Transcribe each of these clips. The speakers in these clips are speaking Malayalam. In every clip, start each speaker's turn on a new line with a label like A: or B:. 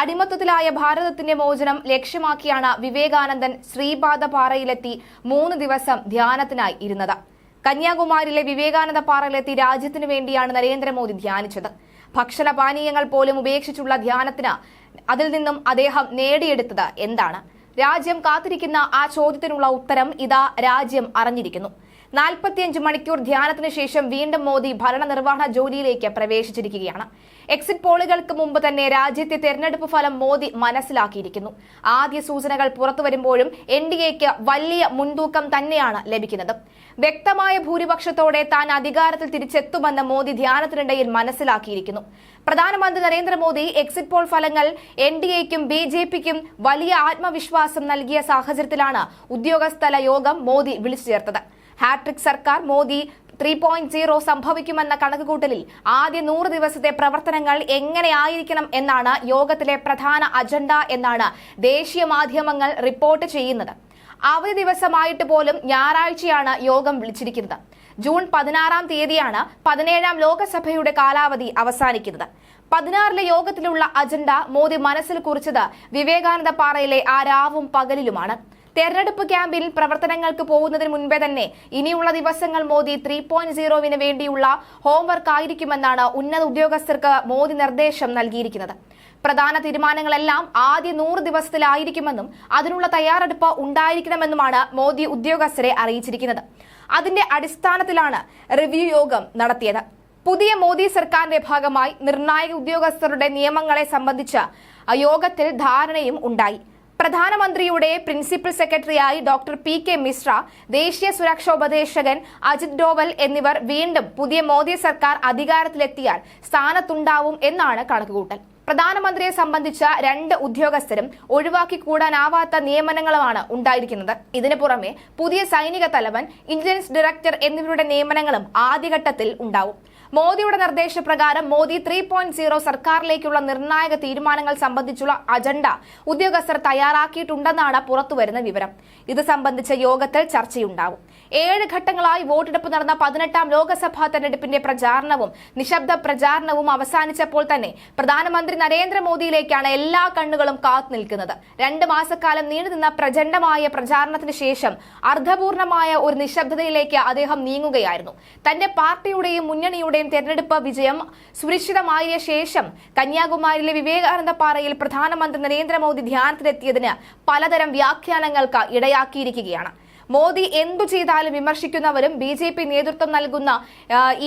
A: അടിമത്തത്തിലായ ഭാരതത്തിന്റെ മോചനം ലക്ഷ്യമാക്കിയാണ് വിവേകാനന്ദൻ ശ്രീപാദപാറയിലെത്തി മൂന്ന് ദിവസം ധ്യാനത്തിനായി ഇരുന്നത്. കന്യാകുമാരിയിലെ വിവേകാനന്ദ പാറയിലെത്തി രാജ്യത്തിനു വേണ്ടിയാണ് നരേന്ദ്രമോദി ധ്യാനിച്ചത്. ഭക്ഷണ പാനീയങ്ങൾ പോലും ഉപേക്ഷിച്ചുള്ള ധ്യാനത്തിന് അതിൽ നിന്നും അദ്ദേഹം നേടിയെടുത്തത് എന്താണ്? രാജ്യം കാത്തിരിക്കുന്ന ആ ചോദ്യത്തിനുള്ള ഉത്തരം ഇതാ രാജ്യം അറിഞ്ഞിരിക്കുന്നു. നാൽപ്പത്തിയഞ്ച് മണിക്കൂർ ധ്യാനത്തിന് ശേഷം വീണ്ടും മോദി ഭരണനിർവഹണ ജോലിയിലേക്ക് പ്രവേശിച്ചിരിക്കുകയാണ്. എക്സിറ്റ് പോളുകൾക്ക് മുമ്പ് തന്നെ രാജ്യത്തെ തെരഞ്ഞെടുപ്പ് ഫലം മോദി മനസ്സിലാക്കിയിരിക്കുന്നു. ആദ്യ സൂചനകൾ പുറത്തു വരുമ്പോഴും എൻ ഡി എക്ക് വലിയ മുൻതൂക്കം തന്നെയാണ് ലഭിക്കുന്നത്. വ്യക്തമായ ഭൂരിപക്ഷത്തോടെ താൻ അധികാരത്തിൽ തിരിച്ചെത്തുമെന്ന് മോദി ധ്യാനത്തിനിടയിൽ മനസ്സിലാക്കിയിരിക്കുന്നു. പ്രധാനമന്ത്രി നരേന്ദ്രമോദി എക്സിറ്റ് പോൾ ഫലങ്ങൾ എൻ ഡി എക്കും ബി ജെ പിക്കും വലിയ ആത്മവിശ്വാസം നൽകിയ സാഹചര്യത്തിലാണ് ഉദ്യോഗസ്ഥല യോഗം മോദി വിളിച്ചു ചേർത്തത്. ഹാട്രിക് സർക്കാർ മോദി ത്രീ പോയിന്റ് സീറോ സംഭവിക്കുമെന്ന കണക്കുകൂട്ടലിൽ ആദ്യ നൂറ് ദിവസത്തെ പ്രവർത്തനങ്ങൾ എങ്ങനെയായിരിക്കണം എന്നാണ് യോഗത്തിലെ പ്രധാന അജണ്ട എന്നാണ് ദേശീയ മാധ്യമങ്ങൾ റിപ്പോർട്ട് ചെയ്യുന്നത്. അവധി ദിവസമായിട്ട് പോലും ഞായറാഴ്ചയാണ് യോഗം വിളിച്ചിരിക്കുന്നത്. ജൂൺ പതിനാറാം തീയതിയാണ് പതിനേഴാം ലോകസഭയുടെ കാലാവധി അവസാനിക്കുന്നത്. പതിനാറിലെ യോഗത്തിലുള്ള അജണ്ട മോദി മനസ്സിൽ കുറിച്ചത് വിവേകാനന്ദ പാറയിലെ ആ രാവും പകലിലുമാണ്. തെരഞ്ഞെടുപ്പ് ക്യാമ്പിൽ പ്രവർത്തനങ്ങൾക്ക് പോകുന്നതിന് മുൻപേ തന്നെ ഇനിയുള്ള ദിവസങ്ങൾ മോദി ത്രീ പോയിന്റ് സീറോവിന് വേണ്ടിയുള്ള ഹോംവർക്ക് ആയിരിക്കുമെന്നാണ് ഉന്നത ഉദ്യോഗസ്ഥർക്ക് മോദി നിർദ്ദേശം നൽകിയിരിക്കുന്നത്. പ്രധാന തീരുമാനങ്ങളെല്ലാം ആദ്യ നൂറ് ദിവസത്തിലായിരിക്കുമെന്നും അതിനുള്ള തയ്യാറെടുപ്പ് ഉണ്ടായിരിക്കണമെന്നുമാണ് മോദി ഉദ്യോഗസ്ഥരെ അറിയിച്ചിരിക്കുന്നത്. അതിന്റെ അടിസ്ഥാനത്തിലാണ് റിവ്യൂ യോഗം നടത്തിയത്. പുതിയ മോദി സർക്കാരിന്റെ ഭാഗമായി നിർണായക ഉദ്യോഗസ്ഥരുടെ നിയമങ്ങളെ സംബന്ധിച്ച യോഗത്തിൽ ധാരണയും ഉണ്ടായി. പ്രധാനമന്ത്രിയുടെ പ്രിൻസിപ്പൽ സെക്രട്ടറിയായി ഡോക്ടർ പി കെ മിശ്ര ദേശീയ സുരക്ഷാ ഉപദേശകൻ അജിത് ഡോവൽ എന്നിവർ വീണ്ടും പുതിയ മോദി സർക്കാർ അധികാരത്തിലെത്തിയാൽ സ്ഥാനത്തുണ്ടാവും എന്നാണ് കണക്കുകൂട്ടൽ. പ്രധാനമന്ത്രിയെ സംബന്ധിച്ച രണ്ട് ഉദ്യോഗസ്ഥരും ഒഴിവാക്കി ഒഴിവാക്കിക്കൂടാനാവാത്ത നിയമനങ്ങളുമാണ് ഉണ്ടായിരിക്കുന്നത്. ഇതിനു പുറമെ പുതിയ സൈനിക തലവൻ ഇന്റലിജൻസ് ഡയറക്ടർ എന്നിവരുടെ നിയമനങ്ങളും ആദ്യഘട്ടത്തിൽ ഉണ്ടാവും. മോദിയുടെ നിർദ്ദേശപ്രകാരം മോദി ത്രീ പോയിന്റ് സീറോ സർക്കാരിലേക്കുള്ള നിർണായക തീരുമാനങ്ങൾ സംബന്ധിച്ചുള്ള അജണ്ട ഉദ്യോഗസ്ഥർ തയ്യാറാക്കിയിട്ടുണ്ടെന്നാണ് പുറത്തുവരുന്ന വിവരം. ഇത് സംബന്ധിച്ച യോഗത്തിൽ ചർച്ചയുണ്ടാവും. ഏഴ് ഘട്ടങ്ങളായി വോട്ടെടുപ്പ് നടന്ന പതിനെട്ടാം ലോക്സഭാ തെരഞ്ഞെടുപ്പിന്റെ പ്രചാരണവും നിശബ്ദ പ്രചാരണവും അവസാനിച്ചപ്പോൾ തന്നെ പ്രധാനമന്ത്രി നരേന്ദ്രമോദിയിലേക്കാണ് എല്ലാ കണ്ണുകളും കാത്തു നിൽക്കുന്നത്. രണ്ട് മാസക്കാലം നീണ്ടുനിന്ന പ്രചണ്ഡമായ പ്രചാരണത്തിന് ശേഷം അർദ്ധപൂർണമായ ഒരു നിശബ്ദതയിലേക്ക് അദ്ദേഹം നീങ്ങുകയായിരുന്നു. തന്റെ പാർട്ടിയുടെയും മുന്നണിയുടെയും തെരഞ്ഞെടുപ്പ് വിജയം സുരക്ഷിതമായ ശേഷം കന്യാകുമാരിയിലെ വിവേകാനന്ദ പാറയിൽ പ്രധാനമന്ത്രി നരേന്ദ്രമോദി ധ്യാനത്തിലെത്തിയതിന് പലതരം വ്യാഖ്യാനങ്ങൾക്ക് ഇടയാക്കിയിരിക്കുകയാണ്. മോദി എന്തു ചെയ്താലും വിമർശിക്കുന്നവരും ബി ജെ പി നേതൃത്വം നൽകുന്ന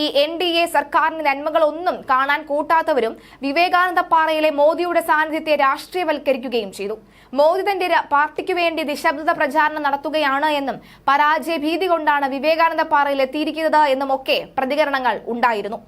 A: ഈ എൻ ഡി എ സർക്കാരിന്റെ നന്മകളൊന്നും കാണാൻ കൂട്ടാത്തവരും വിവേകാനന്ദ പാറയിലെ മോദിയുടെ സാന്നിധ്യത്തെ രാഷ്ട്രീയവൽക്കരിക്കുകയും ചെയ്തു. മോദി തന്റെ പാർട്ടിക്ക് വേണ്ടി നിശബ്ദത പ്രചാരണം നടത്തുകയാണ് എന്നും പരാജയ ഭീതി കൊണ്ടാണ് വിവേകാനന്ദ പാറയിൽ എത്തിയിരിക്കുന്നത് എന്നുമൊക്കെ പ്രതികരണങ്ങൾ ഉണ്ടായിരുന്നു.